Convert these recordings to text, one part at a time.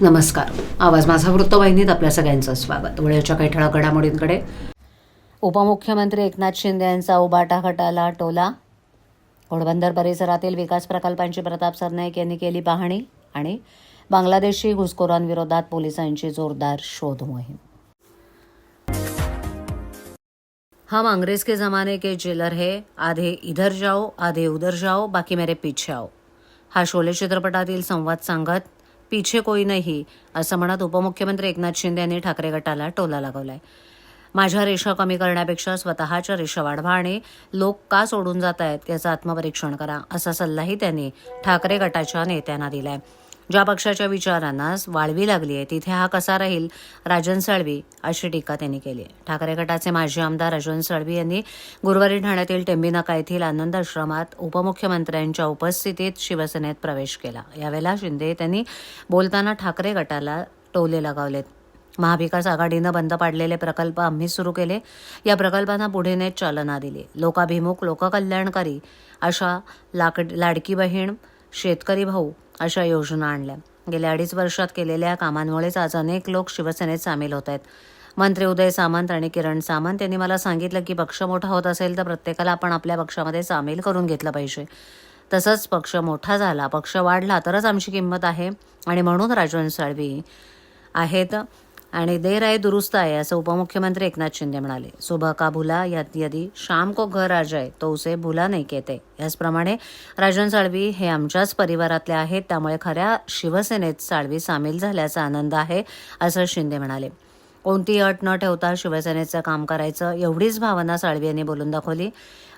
नमस्कार. आवाज माझा वृत्तवाहिनीत आपल्या सगळ्यांचं स्वागत. वेळेच्या काही ठळक घडामोडींकडे. उपमुख्यमंत्री एकनाथ शिंदे यांचा उबाटा खटाला टोला. घोडबंदर परिसरातील विकास प्रकल्पांची प्रताप सरनाईक यांनी केली पाहणी आणि बांगलादेशी घुसखोरांविरोधात पोलिसांची जोरदार शोध मोहीम. हम अंग्रेज के ज़माने के जेलर है. आधे इधर जाओ आधे उधर जाओ बाकी मेरे पीछे आओ. हा शोले चित्रपटातील संवाद सांगत पीछे कोई नाही असं म्हणत उपमुख्यमंत्री एकनाथ शिंदे यांनी ठाकरे गटाला टोला लागवलाय. माझ्या रेषा कमी करण्यापेक्षा स्वतःच्या रेषा वाढवा आणि लोक का सोडून जात आहेत याचं आत्मपरीक्षण करा असा सल्लाही त्यांनी ठाकरे गटाच्या नेत्यांना दिलाय. ज्या पक्षाच्या विचारांना वाळवी लागली आहे तिथे हा कसा राहील? राजन साळवी अशी टीका त्यांनी केली आहे. ठाकरे गटाचे माजी आमदार राजन साळवी यांनी गुरुवारी ठाण्यातील टेंबिनाका येथील आनंद आश्रमात उपमुख्यमंत्र्यांच्या उपस्थितीत शिवसेनेत प्रवेश केला. यावेळेला शिंदे त्यांनी बोलताना ठाकरे गटाला टोले लगावलेत. महाविकास आघाडीनं बंद पाडलेले प्रकल्प आम्ही सुरू केले. या प्रकल्पांना पुढे नेत चालना दिली. लोकाभिमुख लोककल्याणकारी अशा लाकड लाडकी बहीण शेतकरी भाऊ अशा योजना आणल्या. गेल्या अडीच वर्षात केलेल्या कामांमुळेच आज अनेक लोक शिवसेनेत सामील होत आहेत. मंत्री उदय सामंत आणि किरण सामंत यांनी मला सांगितलं की पक्ष मोठा होत असेल तर प्रत्येकाला आपण आपल्या पक्षामध्ये सामील करून घेतलं पाहिजे. तसंच पक्ष मोठा झाला पक्ष वाढला तरच आमची किंमत आहे आणि म्हणून राजवंश साळवी आहेत. आणि देर आहे दुरुस्त आहे असं उपमुख्यमंत्री एकनाथ शिंदे म्हणाले. सुबह का भुला यात यदि शाम को घर आ जाए तो उसे भुला नाही केते याचप्रमाणे राजन साळवी हे आमच्याच परिवारातले आहेत त्यामुळे खऱ्या शिवसेनेत साळवी सामील झाल्याचा आनंद आहे असं शिंदे म्हणाले. कोणतीही अट न ठेवता शिवसेनेचं काम करायचं एवढीच भावना साळवी यांनी बोलून दाखवली.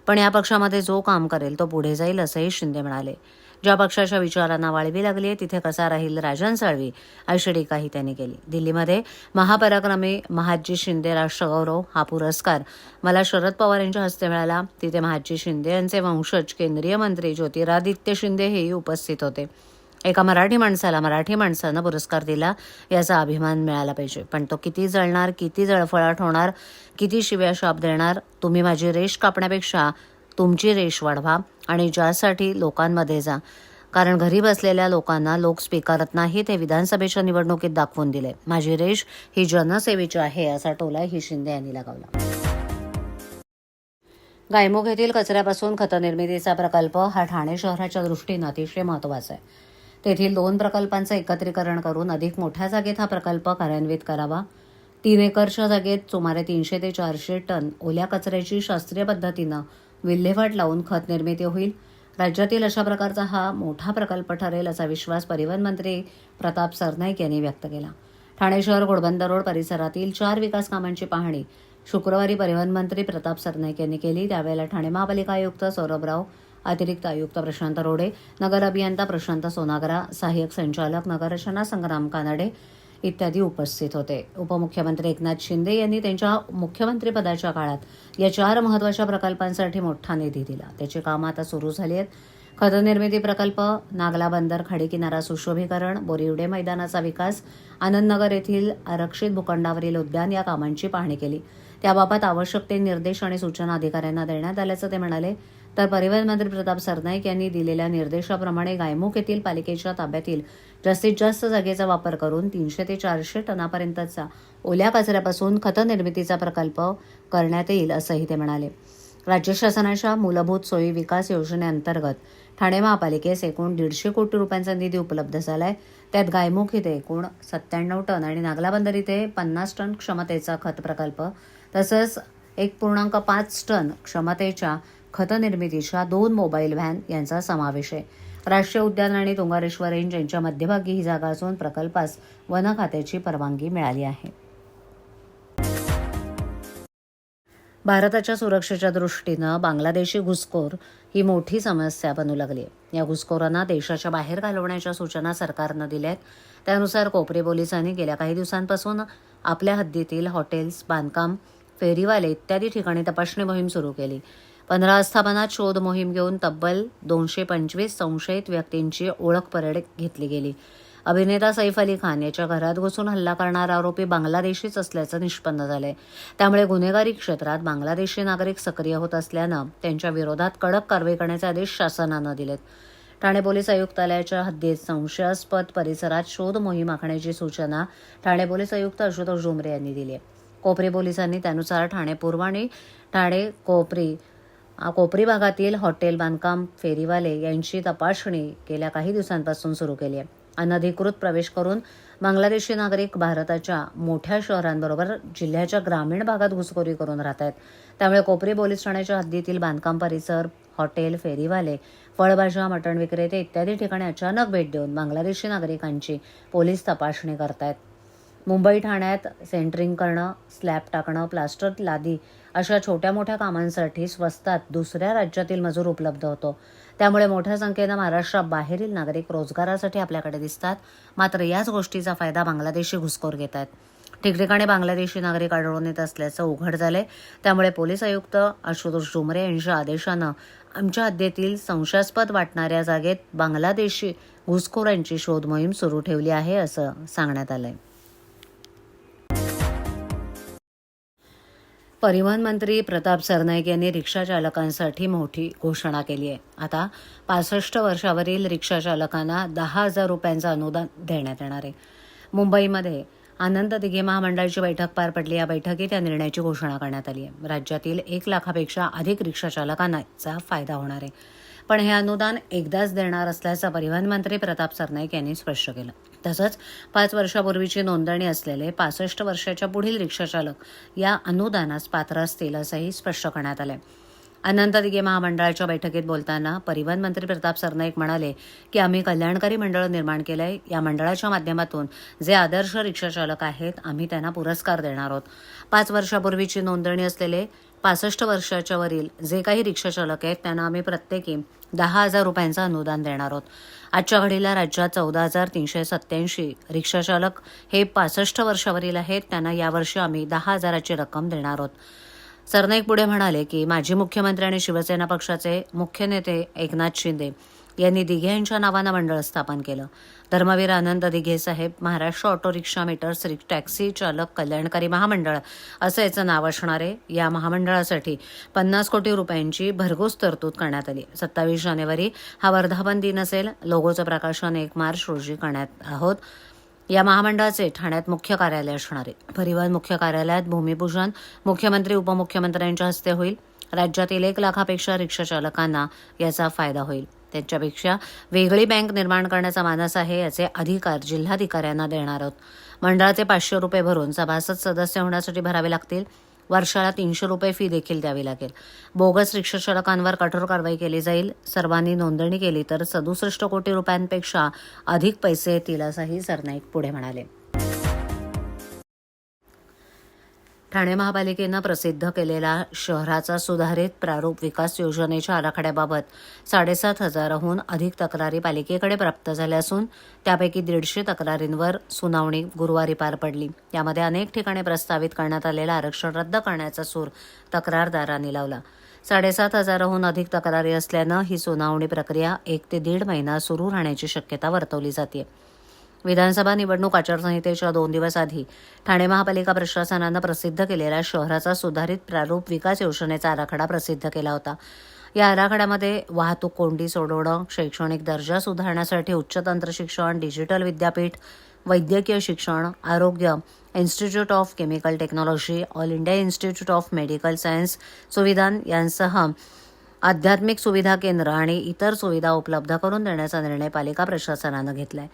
पण या पक्षामध्ये जो काम करेल तो पुढे जाईल असंही शिंदे म्हणाले. ज्या पक्षाच्या विचारांना वाळवी लागली आहे तिथे कसा राहील राजन साळवी? अशी टीकाही त्यांनी केली. दिल्लीमध्ये महापराक्रमी महाजी शिंदे राष्ट्रगौरव हा पुरस्कार. मला शरद पवार यांच्या हस्ते मिळाला. तिथे महाजी शिंदे यांचे वंशज केंद्रीय मंत्री ज्योतिरादित्य शिंदे हेही उपस्थित होते. एका मराठी माणसाला मराठी माणसानं पुरस्कार दिला याचा अभिमान मिळाला पाहिजे. पण तो किती जळणार किती जळफळाट होणार किती शिव्या शाप देणार तुम्ही माझी रेष कापण्यापेक्षा तुमची रेष वाढवा आणि ज्यासाठी लोकांमध्ये जा. कारण घरी बसलेल्या लोकांना लोक स्वीकारत नाहीत हे विधानसभेच्या निवडणुकीत दाखवून दिले. माझी रेष ही जनसेवेची आहे असा टोला ही शिंदे यांनी लगावला. गायमुख येथील कचऱ्यापासून खतनिर्मितीचा प्रकल्प हा ठाणे शहराच्या दृष्टीनं अतिशय महत्त्वाचा आहे. तेथील दोन प्रकल्पांचं एकत्रीकरण करून अधिक मोठ्या जागेत हा प्रकल्प कार्यान्वित करावा. तीन एकरच्या जागेत सुमारे तीनशे ते चारशे टन ओल्या कचऱ्याची शास्त्रीय पद्धतीनं विल्हेवाट लावून खत निर्मिती होईल. राज्यातील अशा प्रकारचा हा मोठा प्रकल्प ठरेल असा विश्वास परिवहन मंत्री प्रताप सरनाईक यांनी व्यक्त केला. ठाणे शहर घोडबंदर रोड परिसरातील चार विकास कामांची पाहणी शुक्रवारी परिवहन मंत्री प्रताप सरनाईक यांनी केली. त्यावेळेला ठाणे महापालिका आयुक्त सौरभराव अतिरिक्त आयुक्त प्रशांत रोडे नगर अभियंता प्रशांत सोनागरा सहाय्यक संचालक नगररचना संग्राम कानडे इत्यादी उपस्थित होते. उपमुख्यमंत्री एकनाथ शिंदे यांनी त्यांच्या मुख्यमंत्रीपदाच्या काळात या चार महत्त्वाच्या प्रकल्पांसाठी मोठा निधी दिला. त्याची कामं आता सुरू झाली आहेत. खतनिर्मिती प्रकल्प नागला बंदर खाडी किनारा सुशोभीकरण बोरिवडे मैदानाचा विकास आनंदनगर येथील आरक्षित भूखंडावरील उद्यान या कामांची पाहणी केली. त्याबाबत आवश्यक ते निर्देश आणि सूचना अधिकाऱ्यांना देण्यात आल्याचं ते म्हणाले. तर परिवहन मंत्री प्रताप सरनाईक यांनी दिलेल्या निर्देशाप्रमाणे गायमुख येथील पालिकेच्या ताब्यातील जास्तीत जास्त जागेचा वापर करून तीनशे ते चारशे टनापर्यंतचा ओल्या कचऱ्यापासून खतनिर्मितीचा प्रकल्प करण्यात येईल असंही ते म्हणाले. राज्य शासनाच्या मूलभूत सोयी विकास योजनेअंतर्गत ठाणे महापालिकेस एकूण दीडशे कोटी रुपयांचा निधी उपलब्ध झाला आहे त्यात गायमुख इथे एकूण सत्त्याण्णव टन आणि नागलाबंदर इथे पन्नास टन क्षमतेचा खत प्रकल्प तसंच एक पूर्णांक पाच टन क्षमतेच्या खतनिर्मितीच्या दोन मोबाईल व्हॅन यांचा समावेश आहे. राष्ट्रीय उद्यान आणि तुंगारेश्वर रेंज यांच्या मध्यभागी ही जागा असून प्रकल्पास वन खात्याची परवानगी मिळाली आहे. भारताच्या सुरक्षेच्या दृष्टीनं बांगलादेशी घुसखोर ही मोठी समस्या बनू लागली आहे. या घुसखोरांना देशाच्या बाहेर घालवण्याच्या सूचना सरकारनं दिल्या आहेत त्यानुसार कोपरे पोलिसांनी गेल्या काही दिवसांपासून आपल्या हद्दीतील हॉटेल्स बांधकाम फेरीवाले इत्यादी ठिकाणी तपासणी मोहीम सुरू केली. पंधरा आस्थापनात शोध मोहीम घेऊन तब्बल दोनशे पंचवीस संशयित व्यक्तींची ओळख परेड घेतली गेली. अभिनेता सैफ अली खान याच्या घरात घुसून हल्ला करणारा आरोपी बांगलादेशीच असल्याचं निष्पन्न झालंय. त्यामुळे गुन्हेगारी क्षेत्रात बांगलादेशी नागरिक सक्रिय होत असल्यानं त्यांच्या विरोधात कडक कारवाई करण्याचे आदेश शासनानं दिलेत. ठाणे पोलीस आयुक्तालयाच्या हद्दीत संशयास्पद परिसरात शोध मोहीम आखण्याची सूचना ठाणे पोलीस आयुक्त आशुतोष डोंबरे यांनी दिली आहे. कोपरी पोलिसांनी त्यानुसार ठाणे पूर्व आणि ठाणे कोपरी कोपरी भागातील हॉटेल बांधकाम फेरीवाले यांची तपासणी गेल्या काही दिवसांपासून सुरू केली आहे. अनधिकृत प्रवेश करून बांगलादेशी नागरिक भारताच्या मोठ्या शहरांबरोबर जिल्ह्याच्या ग्रामीण भागात घुसखोरी करून राहत आहेत. त्यामुळे कोपरी पोलीस ठाण्याच्या हद्दीतील बांधकाम परिसर हॉटेल फेरीवाले फळभाज्या मटण विक्रेते इत्यादी ठिकाणी अचानक भेट देऊन बांगलादेशी नागरिकांची पोलीस तपासणी करतायत. मुंबई ठाण्यात सेंटरिंग करणं स्लॅब टाकणं प्लास्टर लादी अशा छोट्या मोठ्या कामांसाठी स्वस्तात दुसऱ्या राज्यातील मजूर उपलब्ध होतो. त्यामुळे मोठ्या संख्येनं महाराष्ट्राबाहेरील नागरिक रोजगारासाठी आपल्याकडे दिसतात. मात्र याच गोष्टीचा फायदा बांगलादेशी घुसखोर घेत आहेत. ठिकठिकाणी बांगलादेशी नागरिक आढळून येत असल्याचं उघड झालंय. त्यामुळे पोलीस आयुक्त आशुतोष डुमरे यांच्या आदेशानं आमच्या हद्दीतील संशयास्पद वाटणाऱ्या जागेत बांगलादेशी घुसखोरांची शोध मोहीम सुरू ठेवली आहे असं सांगण्यात आलंय. परिवहन मंत्री प्रताप सरनाईक यांनी रिक्षा चालकांसाठी मोठी घोषणा केली आहे. आता पासष्ट वर्षावरील रिक्षा चालकांना दहा हजार रुपयांचं अनुदान देण्यात येणार आहे. मुंबईमध्ये आनंद दिघे महामंडळाची बैठक पार पडली. या बैठकीत या निर्णयाची घोषणा करण्यात आली आहे. राज्यातील एक लाखापेक्षा अधिक रिक्षा चालकांना याचा फायदा होणार आहे. पण हे अनुदान एकदाच देणार असल्याचं परिवहन मंत्री प्रताप सरनाईक यांनी स्पष्ट केलं. तसंच पाच वर्षापूर्वीची नोंदणी असलेले पासष्ट वर्षाच्या पुढील रिक्षाचालक या अनुदानास पात्र असतील असंही स्पष्ट करण्यात आलंय. अनंत दिगे महामंडळाच्या बैठकीत बोलताना परिवहन मंत्री प्रताप सरनाईक म्हणाले की आम्ही कल्याणकारी मंडळ निर्माण केलंय. या मंडळाच्या माध्यमातून जे आदर्श रिक्षाचालक आहेत आम्ही त्यांना पुरस्कार देणार आहोत. पाच वर्षापूर्वीची नोंदणी असलेले पासष्ट वर्षाच्या वरील जे काही रिक्षाचालक आहेत त्यांना आम्ही प्रत्येकी दहा हजार रुपयांचं अनुदान देणार आहोत. आजच्या घडीला राज्यात चौदा हजार तीनशे सत्याऐंशी रिक्षाचालक हे पासष्ट वर्षावरील आहेत त्यांना यावर्षी आम्ही दहा हजाराची रक्कम देणार आहोत. सरनाईक पुढे म्हणाले की माजी मुख्यमंत्री आणि शिवसेना पक्षाचे मुख्य नेते एकनाथ शिंदे यांनी दिघे यांच्या नावानं मंडळ स्थापन केलं. Dharmaveer Anand Dighe Saheb Maharashtra auto rickshaw meters रिक टॅक्सी चालक कल्याणकारी महामंडळ असं याचं नाव असणार आहे. या महामंडळासाठी पन्नास कोटी रुपयांची भरघोस तरतूद करण्यात आली. सत्तावीस जानेवारी हा वर्धापन दिन असेल. लोगोचं प्रकाशन एक मार्च रोजी करण्यात आहोत. या महामंडळाचे ठाण्यात मुख्य कार्यालय असणार आहे. परिवहन मुख्य कार्यालयात भूमिपूजन मुख्यमंत्री उपमुख्यमंत्र्यांच्या हस्ते होईल. राज्यातील एक लाखापेक्षा रिक्षा चालकांना याचा फायदा होईल. त्यांच्यापेक्षा वेगळी बँक निर्माण करण्याचा मानस आहे याचे अधिकार जिल्हाधिकाऱ्यांना देणार आहोत. मंडळाचे पाचशे रुपये भरून सभासद सदस्य होण्यासाठी भरावे लागतील. वर्षाला तीनशे रुपये फी देखील द्यावी लागेल. बोगस रिक्षाचालकांवर कठोर कारवाई केली जाईल. सर्वांनी नोंदणी केली तर सदुसष्ट कोटी रुपयांपेक्षा अधिक पैसे येतील असंही सरनाईक पुढे म्हणाले. ठाणे महापालिकेनं प्रसिद्ध केलेला शहराचा सुधारित प्रारूप विकास योजनेच्या आराखड्याबाबत साडेसात हजाराहून अधिक तक्रारी पालिकेकडे प्राप्त झाल्या असून त्यापैकी दीडशे तक्रारींवर सुनावणी गुरुवारी पार पडली. यामध्ये अनेक ठिकाणी प्रस्तावित करण्यात आलेलं आरक्षण रद्द करण्याचा सूर तक्रारदारांनी लावला. साडेसात हजाराहून अधिक तक्रारी असल्यानं ही सुनावणी प्रक्रिया एक ते दीड महिना सुरू राहण्याची शक्यता वर्तवली जाते विधानसभा निवडणूक आचारसंहितेच्या दोन दिवस आधी ठाणे महापालिका प्रशासनानं प्रसिद्ध केलेल्या शहराचा सुधारित प्रारूप विकास योजनेचा आराखडा प्रसिद्ध केला होता. या आराखड्यामध्ये वाहतूक कोंडी सोडवणं शैक्षणिक दर्जा सुधारण्यासाठी उच्च तंत्र शिक्षण डिजिटल विद्यापीठ वैद्यकीय शिक्षण आरोग्य institute of chemical technology all India institute of medical science सुविधा यांसह आध्यात्मिक सुविधा केंद्र आणि इतर सुविधा उपलब्ध करून देण्याचा निर्णय पालिका प्रशासनानं घेतलाय.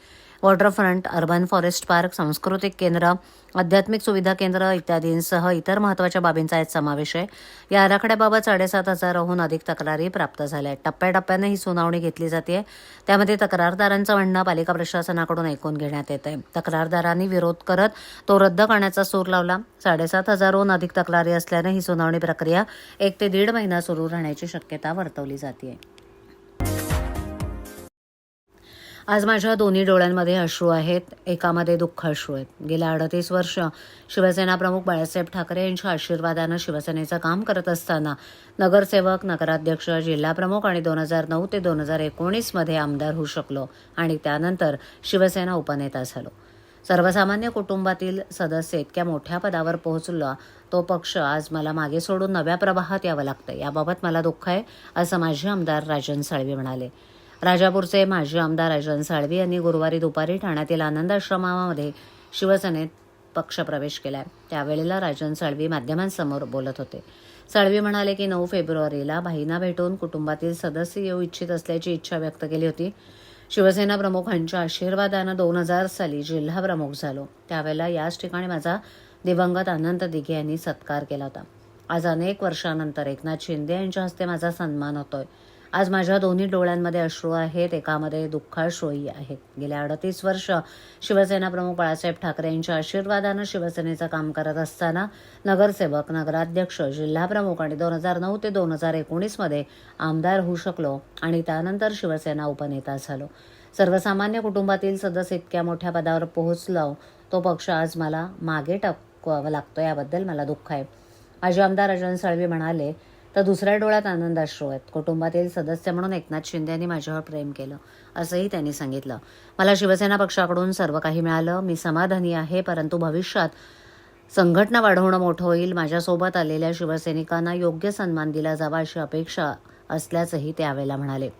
वॉटरफ्रंट अर्बन फॉरेस्ट पार्क सांस्कृतिक केंद्र आध्यात्मिक सुविधा केंद्र इत्यादींसह इतर महत्त्वाच्या बाबींचा यात समावेश आहे. या आराखड्याबाबत साडेसात हजाराहून अधिक तक्रारी प्राप्त झाल्या आहेत. टप्प्याटप्प्याने ही सुनावणी घेतली जाते त्यामध्ये तक्रारदारांचं म्हणणं पालिका प्रशासनाकडून ऐकून घेण्यात येत आहे तक्रारदारांनी विरोध करत तो रद्द करण्याचा सूर लावला. साडेसात हजारहून अधिक तक्रारी असल्यानं ही सुनावणी प्रक्रिया एक ते दीड महिना सुरू राहण्याची शक्यता वर्तवली जाते आज माझ्या दोन्ही डोळ्यांमध्ये अश्रू आहेत. एकामध्ये दुःख अश्रू आहेत. गेल्या अडतीस वर्ष शिवसेना प्रमुख बाळासाहेब ठाकरे यांच्या आशीर्वादानं शिवसेनेचं काम करत असताना नगरसेवक नगराध्यक्ष जिल्हाप्रमुख आणि दोन हजार नऊ ते दोन हजार एकोणीसमध्ये आमदार होऊ शकलो आणि त्यानंतर शिवसेना उपनेता झालो. सर्वसामान्य कुटुंबातील सदस्य इतक्या मोठ्या पदावर पोहोचलो तो पक्ष आज मला मागे सोडून नव्या प्रवाहात यावं लागतं याबाबत मला दुःख आहे असं माजी आमदार राजन साळवी म्हणाले. राजापूरचे माजी आमदार राजन साळवी यांनी गुरुवारी दुपारी ठाण्यातील आनंद आश्रमामध्ये शिवसेनेत पक्षप्रवेश केलाय. त्यावेळेला राजन साळवी माध्यमांसमोर बोलत होते. साळवी म्हणाले की नऊ फेब्रुवारीला भाईंना भेटून कुटुंबातील सदस्य येऊ इच्छित असल्याची इच्छा व्यक्त केली होती. शिवसेना प्रमुखांच्या आशीर्वादानं दोन हजार साली जिल्हा प्रमुख झालो. त्यावेळेला याच ठिकाणी माझा दिवंगत अनंत दिघे यांनी सत्कार केला होता. आज अनेक वर्षानंतर एकनाथ शिंदे यांच्या हस्ते माझा सन्मान होतोय. आज माझ्या दोन्ही डोळ्यांमध्ये अश्रू आहेत एकामध्ये दुःखाश्रूही आहेत. गेल्या अडतीस वर्ष शिवसेना प्रमुख बाळासाहेब ठाकरे यांच्या आशीर्वादानं शिवसेनेचं काम करत असताना नगरसेवक नगराध्यक्ष जिल्हाप्रमुख आणि दोन हजार नऊ ते दोन हजार एकोणीसमध्ये आमदार होऊ शकलो आणि त्यानंतर शिवसेना उपनेता झालो. सर्वसामान्य कुटुंबातील सदस्य इतक्या मोठ्या पदावर पोहोचलो तो पक्ष आज मला मागे टाकवावा लागतो याबद्दल मला दुःख आहे. माजी आमदार अजन साळवी म्हणाले तर दुसऱ्या डोळ्यात आनंदाश्रू आहेत. कुटुंबातील सदस्य म्हणून एकनाथ शिंदे यांनी माझ्यावर प्रेम केलं असंही त्यांनी सांगितलं. मला शिवसेना पक्षाकडून सर्व काही मिळालं. मी समाधानी आहे परंतु भविष्यात संघटना वाढवणं मोठं होईल. माझ्यासोबत आलेल्या शिवसैनिकांना योग्य सन्मान दिला जावा अशी अपेक्षा असल्याचंही त्यावेळेला म्हणाले.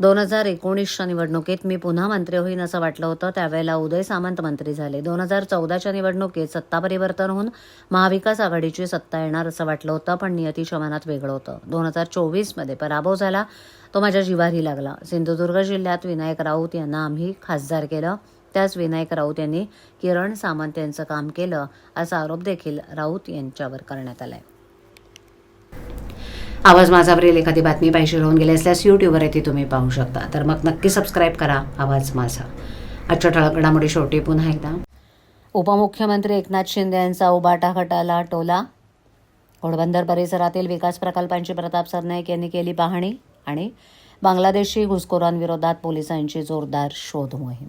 दोन हजार एकोणीसच्या निवडणुकीत मी पुन्हा मंत्री होईन असं वाटलं होतं. त्यावेळेला उदय सामंत मंत्री झाले. दोन हजार चौदाच्या निवडणुकीत सत्ता परिवर्तन होऊन महाविकास आघाडीची सत्ता येणार असं वाटलं होतं पण नियतीच्या मनात वेगळं होतं. दोन हजार चोवीसमध्ये पराभव झाला. तो माझ्या जिवारी लागला. सिंधुदुर्ग जिल्ह्यात विनायक राऊत यांना आम्ही खासदार केलं. त्याच विनायक राऊत यांनी किरण सामंत यांचं काम केलं असा आरोप देखील राऊत यांच्यावर करण्यात आलाय. आवाज माझा बरेल एखादी बातमी पाहिजे होऊन गेली असल्यास यूट्यूबवर येथे तुम्ही पाहू शकता. तर मग नक्की सबस्क्राईब करा आवाज माझा. आजच्या ठळक घडामोडी शेवटी पुन्हा एकदा. उपमुख्यमंत्री एकनाथ शिंदे यांचा उबाटा खटाला टोला. घोडबंदर परिसरातील विकास प्रकल्पांची प्रताप सरनाईक यांनी केली पाहणी आणि बांगलादेशी घुसखोरांविरोधात पोलिसांची जोरदार शोध मोहीम